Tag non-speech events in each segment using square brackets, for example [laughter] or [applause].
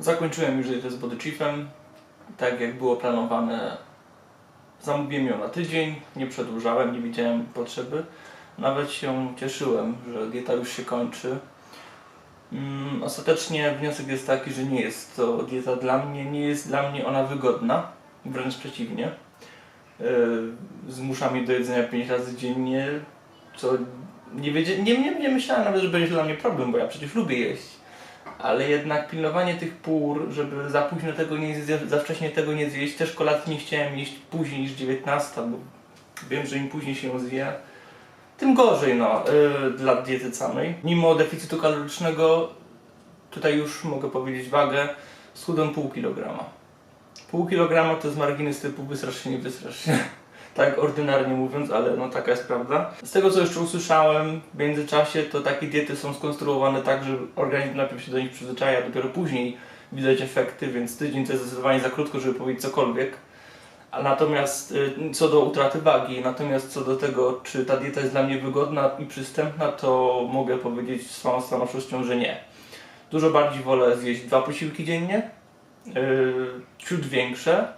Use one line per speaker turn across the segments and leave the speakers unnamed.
Zakończyłem już dietę z Chiefem, tak jak było planowane. Zamówiłem ją na tydzień, nie przedłużałem, nie widziałem potrzeby. Nawet się cieszyłem, że dieta już się kończy. Mm, ostatecznie wniosek jest taki, że nie jest to dieta dla mnie, nie jest dla mnie ona wygodna, wręcz przeciwnie. Yy, zmusza mnie do jedzenia 5 razy dziennie, co nie, wiedzie, nie, nie, nie myślałem nawet, że będzie dla mnie problem, bo ja przecież lubię jeść. Ale jednak pilnowanie tych pór, żeby za późno tego nie zjeść, za wcześnie tego nie zjeść, też kolacji nie chciałem jeść później niż 19, bo wiem, że im później się zje, tym gorzej no, yy, dla diety samej. Mimo deficytu kalorycznego, tutaj już mogę powiedzieć wagę, schudłem pół kilograma. Pół kilograma to jest margines typu wystrasz się, nie wystrasz się. Tak ordynarnie mówiąc, ale no taka jest prawda. Z tego co jeszcze usłyszałem w międzyczasie, to takie diety są skonstruowane tak, że organizm najpierw się do nich przyzwyczaja, dopiero później widać efekty, więc tydzień to jest zdecydowanie za krótko, żeby powiedzieć cokolwiek. A natomiast y, co do utraty wagi, natomiast co do tego, czy ta dieta jest dla mnie wygodna i przystępna, to mogę powiedzieć z całą stanowczością, że nie. Dużo bardziej wolę zjeść dwa posiłki dziennie, yy, ciut większe,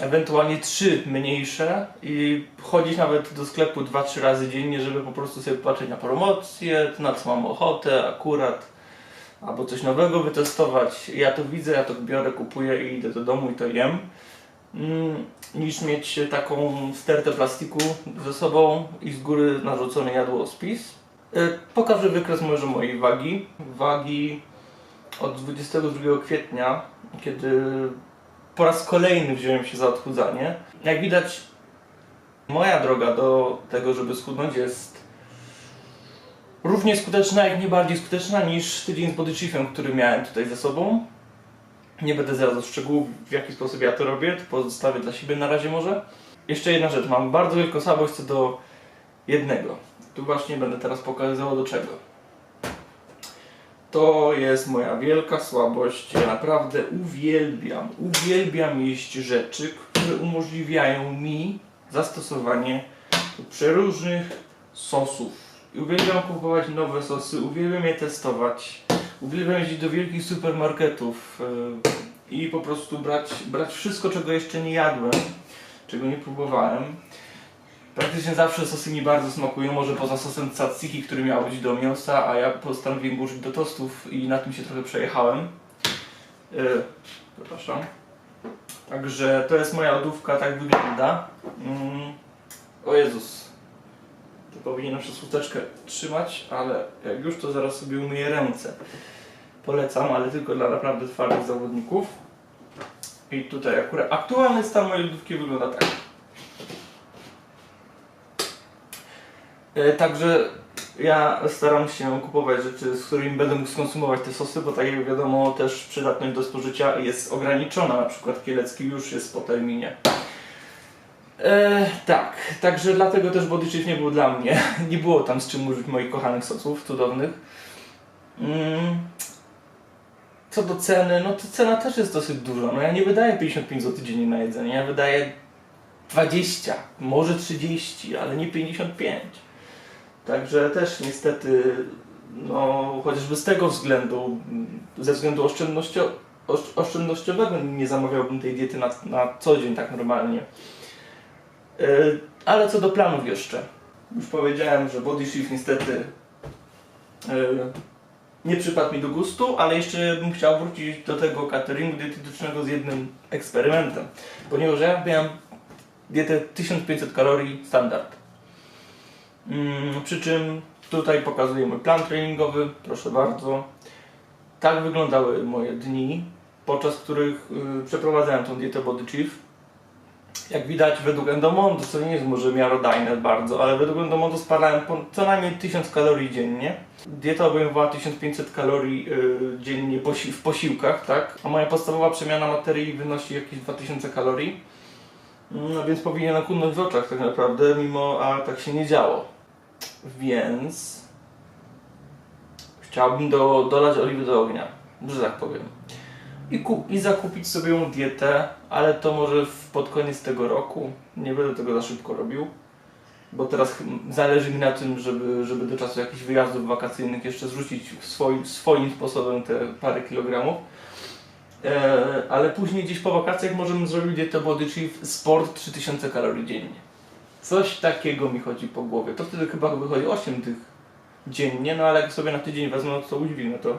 ewentualnie trzy mniejsze i chodzić nawet do sklepu 2-3 razy dziennie, żeby po prostu sobie patrzeć na promocje, na co mam ochotę akurat, albo coś nowego wytestować. Ja to widzę, ja to biorę, kupuję i idę do domu i to jem. Mm, niż mieć taką stertę plastiku ze sobą i z góry narzucony jadłospis. Y, Pokażę wykres może mojej wagi. Wagi od 22 kwietnia, kiedy po raz kolejny wziąłem się za odchudzanie. Jak widać, moja droga do tego, żeby schudnąć jest równie skuteczna, jak nie bardziej skuteczna niż tydzień z body chiefem, który miałem tutaj ze sobą. Nie będę zdradzał szczegółów, w jaki sposób ja to robię, to pozostawię dla siebie na razie może. Jeszcze jedna rzecz, mam bardzo wielką słabość co do jednego. Tu właśnie będę teraz pokazywał do czego. To jest moja wielka słabość. Ja naprawdę uwielbiam, uwielbiam jeść rzeczy, które umożliwiają mi zastosowanie przeróżnych sosów. Uwielbiam kupować nowe sosy, uwielbiam je testować. Uwielbiam jeździć do wielkich supermarketów yy, i po prostu brać, brać wszystko, czego jeszcze nie jadłem, czego nie próbowałem. Praktycznie zawsze sosy mi bardzo smakują, może poza sosem tzatziki, który miał być do mięsa, a ja postanowiłem użyć do tostów i na tym się trochę przejechałem. Yy, przepraszam. Także to jest moja lodówka, tak wygląda. Mm. O Jezus. To powinienem przez chusteczkę trzymać, ale jak już to zaraz sobie umyję ręce. Polecam, ale tylko dla naprawdę twardych zawodników. I tutaj akurat aktualny stan mojej lodówki wygląda tak. Także ja staram się kupować rzeczy, z którymi będę mógł skonsumować te sosy, bo tak jak wiadomo też przydatność do spożycia jest ograniczona, na przykład kielecki już jest po terminie. E, tak, także dlatego też Body nie był dla mnie. [laughs] Nie było tam z czym użyć moich kochanych sosów cudownych. Mm. Co do ceny, no to cena też jest dosyć duża. No ja nie wydaję 55 zł dziennie na jedzenie, ja wydaję 20, może 30, ale nie 55. Także też niestety, no chociażby z tego względu, ze względu oszczędnościo, osz- oszczędnościowego nie zamawiałbym tej diety na, na co dzień tak normalnie. Yy, ale co do planów jeszcze. Już powiedziałem, że Body Shift niestety yy, nie przypadł mi do gustu, ale jeszcze bym chciał wrócić do tego cateringu dietetycznego z jednym eksperymentem. Ponieważ ja miałem dietę 1500 kalorii standard. Mm, przy czym tutaj pokazuję mój plan treningowy, proszę bardzo. Tak wyglądały moje dni, podczas których y, przeprowadzałem tą dietę Body Chief. Jak widać według Endomondo, co nie jest może miarodajne bardzo, ale według Endomondo spalałem co najmniej 1000 kalorii dziennie. Dieta obejmowała 1500 kalorii y, dziennie w posiłkach, tak? A moja podstawowa przemiana materii wynosi jakieś 2000 kalorii. No więc powinien nakunąć w oczach tak naprawdę, mimo a tak się nie działo. Więc chciałbym do, dolać oliwy do ognia, że tak powiem. I, ku, I zakupić sobie ją dietę, ale to może w, pod koniec tego roku. Nie będę tego za szybko robił. bo teraz zależy mi na tym, żeby, żeby do czasu jakichś wyjazdów wakacyjnych jeszcze zrzucić swoim, swoim sposobem te parę kilogramów. E, ale później gdzieś po wakacjach możemy zrobić dietę Body Chief Sport 3000 kalorii dziennie. Coś takiego mi chodzi po głowie. To wtedy chyba wychodzi 8 tych dziennie, no ale jak sobie na tydzień wezmę, no to udźwignę to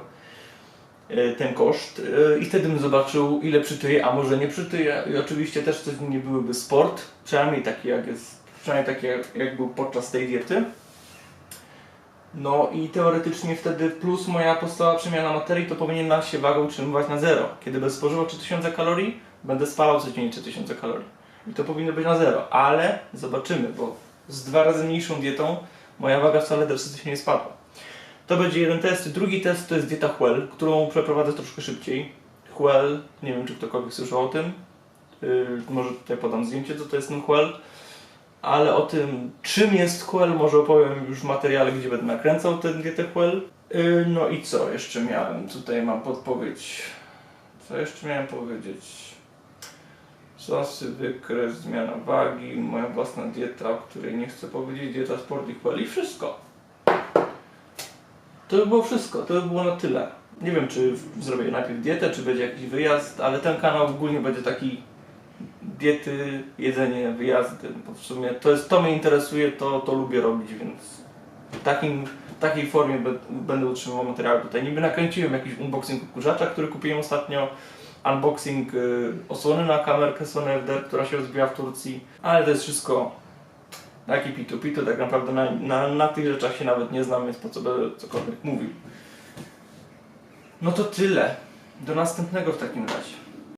e, ten koszt e, i wtedy bym zobaczył ile przytyję, a może nie przytyję i oczywiście też to nie byłyby sport, przynajmniej taki jak jest, przynajmniej taki jak, jak był podczas tej diety. No i teoretycznie wtedy plus moja podstawowa przemiana materii to powinien się waga utrzymywać na zero. Kiedy będę spożywał 3000 kalorii, będę spalał codziennie 3000 kalorii. I to powinno być na zero, ale zobaczymy, bo z dwa razy mniejszą dietą moja waga wcale drastycznie nie spadła. To będzie jeden test. Drugi test to jest dieta Huel, którą przeprowadzę troszkę szybciej. Huel, nie wiem czy ktokolwiek słyszał o tym. Yy, może tutaj podam zdjęcie, co to jest ten Huel. Ale o tym, czym jest Huel, może opowiem już w materiale, gdzie będę nakręcał tę dietę Huel. Yy, no i co jeszcze miałem? Tutaj mam podpowiedź. Co jeszcze miałem powiedzieć? Sosy, wykres, zmiana wagi, moja własna dieta, o której nie chcę powiedzieć, dieta sport i Huel i wszystko. To by było wszystko, to by było na tyle. Nie wiem, czy zrobię najpierw dietę, czy będzie jakiś wyjazd, ale ten kanał ogólnie będzie taki diety, jedzenie, wyjazdy. Bo w sumie to, jest, to mnie interesuje, to, to lubię robić, więc w takim, takiej formie be, będę utrzymywał materiały tutaj. Niby nakręciłem jakiś unboxing odkurzacza, który kupiłem ostatnio, unboxing y, osłony na kamerkę Sony FDR, która się rozbiła w Turcji, ale to jest wszystko taki pitu pitu, tak naprawdę na, na, na tych rzeczach się nawet nie znam, więc po co będę cokolwiek mówił. No to tyle. Do następnego w takim razie.